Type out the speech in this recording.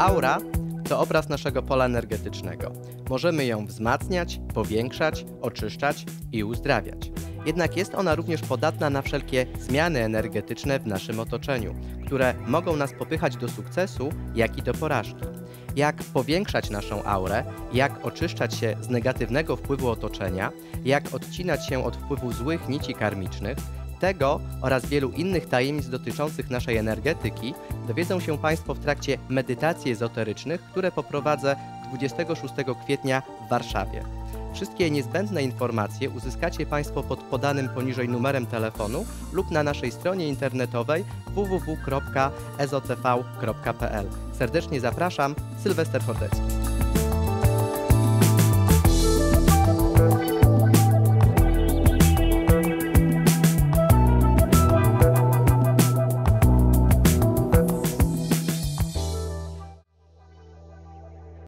Aura to obraz naszego pola energetycznego. Możemy ją wzmacniać, powiększać, oczyszczać i uzdrawiać. Jednak jest ona również podatna na wszelkie zmiany energetyczne w naszym otoczeniu, które mogą nas popychać do sukcesu, jak i do porażki. Jak powiększać naszą aurę, jak oczyszczać się z negatywnego wpływu otoczenia, jak odcinać się od wpływu złych nici karmicznych, tego oraz wielu innych tajemnic dotyczących naszej energetyki dowiedzą się Państwo w trakcie medytacji ezoterycznych, które poprowadzę 26 kwietnia w Warszawie. Wszystkie niezbędne informacje uzyskacie Państwo pod podanym poniżej numerem telefonu lub na naszej stronie internetowej www.ezotv.pl. Serdecznie zapraszam, Sylwester Chodecki.